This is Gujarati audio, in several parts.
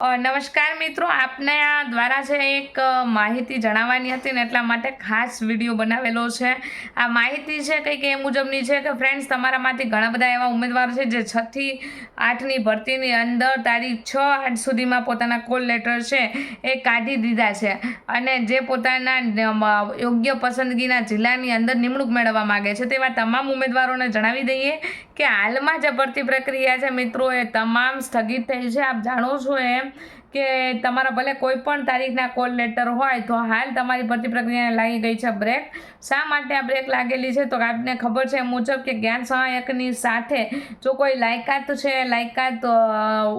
નમસ્કાર મિત્રો, આપને આ દ્વારા છે એક માહિતી જણાવવાની હતી ને એટલા માટે ખાસ વીડિયો બનાવેલો છે. આ માહિતી છે કંઈક એ મુજબની છે કે ફ્રેન્ડ્સ તમારામાંથી ઘણા બધા એવા ઉમેદવારો છે જે છથી આઠની ભરતીની અંદર તારીખ છ આઠ સુધીમાં પોતાના કોલ લેટર છે એ કાઢી દીધા છે અને જે પોતાના યોગ્ય પસંદગીના જિલ્લાની અંદર નિમણૂક મેળવવા માગે છે. તેવા તમામ ઉમેદવારોને જણાવી દઈએ કે હાલમાં જે ભરતી પ્રક્રિયા છે મિત્રો, એ તમામ સ્થગિત થઈ છે. આપ જાણો છો એમ કે તમારા ભલે કોઈ પણ તારીખના કોલ લેટર હોય તો હાલ તમારી ભરતી પ્રક્રિયાને લાગી ગઈ છે બ્રેક. શા માટે આ બ્રેક લાગેલી છે? તો આપને ખબર છે મુજબ કે જ્ઞાન સહાયકની સાથે જો કોઈ લાયકાત છે, લાયકાત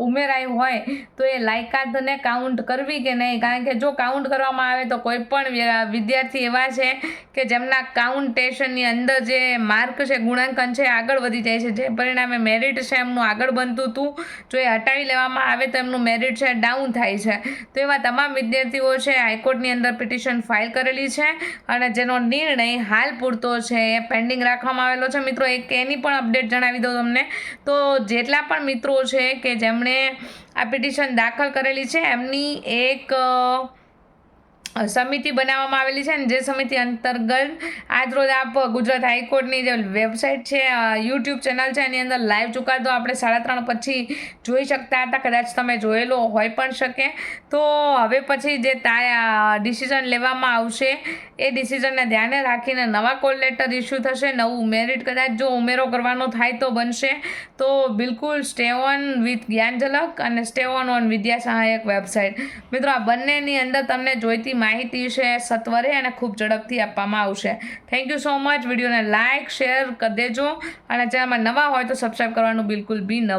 ઉમેરાઈ હોય તો એ લાયકાતને કાઉન્ટ કરવી કે નહીં? કારણ કે જો કાઉન્ટ કરવામાં આવે તો કોઈ પણ વિદ્યાર્થી એવા છે કે જેમના કાઉન્ટેશનની અંદર જે માર્ક છે, ગુણાંકન છે આગળ વધી જાય છે. જે પરિણામે મેરિટ છે એમનું આગળ બનતું હતું જો એ હટાવી લેવામાં આવે તો એમનું મેરિટ છે ડાઉન થાય છે. તો એવા તમામ વિદ્યાર્થીઓ છે, હાઈકોર્ટની અંદર પિટિશન ફાઇલ કરેલી છે અને જેનો નિર્ણય હાલ પૂરતો છે, એ પેન્ડિંગ રાખવામાં આવેલો છે. મિત્રો, એક એની પણ અપડેટ જણાવી દઉં તમને. તો જેટલા પણ મિત્રો છે કે જેમણે આ પિટિશન દાખલ કરેલી છે, એમની એક સમિતિ બનાવવામાં આવેલી છે ને, જે સમિતિ અંતર્ગત આજરોજ આપ ગુજરાત હાઈકોર્ટની જે વેબસાઇટ છે યુટ્યુબ ચેનલ છે, એની અંદર લાઈવ ચુકાદો આપણે સાડા ત્રણ પછી જોઈ શકતા હતા, કદાચ તમે જોયેલો હોય પણ શકે. તો હવે પછી જે તા ડિસિઝન લેવામાં આવશે, એ ડિસિઝનને ધ્યાને રાખીને નવા કોલ લેટર ઇસ્યુ થશે, નવું મેરિટ કદાચ જો ઉમેરો કરવાનો થાય તો બનશે. તો બિલકુલ સ્ટે ઓન વિથ જ્ઞાનજલક અને સ્ટે ઓન ઓન વિદ્યા સહાયક વેબસાઇટ મિત્રો, આ બંનેની અંદર તમને જોઈતી માહિતી છે, સત્વરે અને ખૂબ ઝડપથી આપવામાં આવશે. થેન્ક યુ સો મચ વિડીયોને લાઇક શેર કરી દેજો. અને ચેનલમાં નવા હોય તો સબસ્ક્રાઈબ કરવાનું બિલકુલ બી ન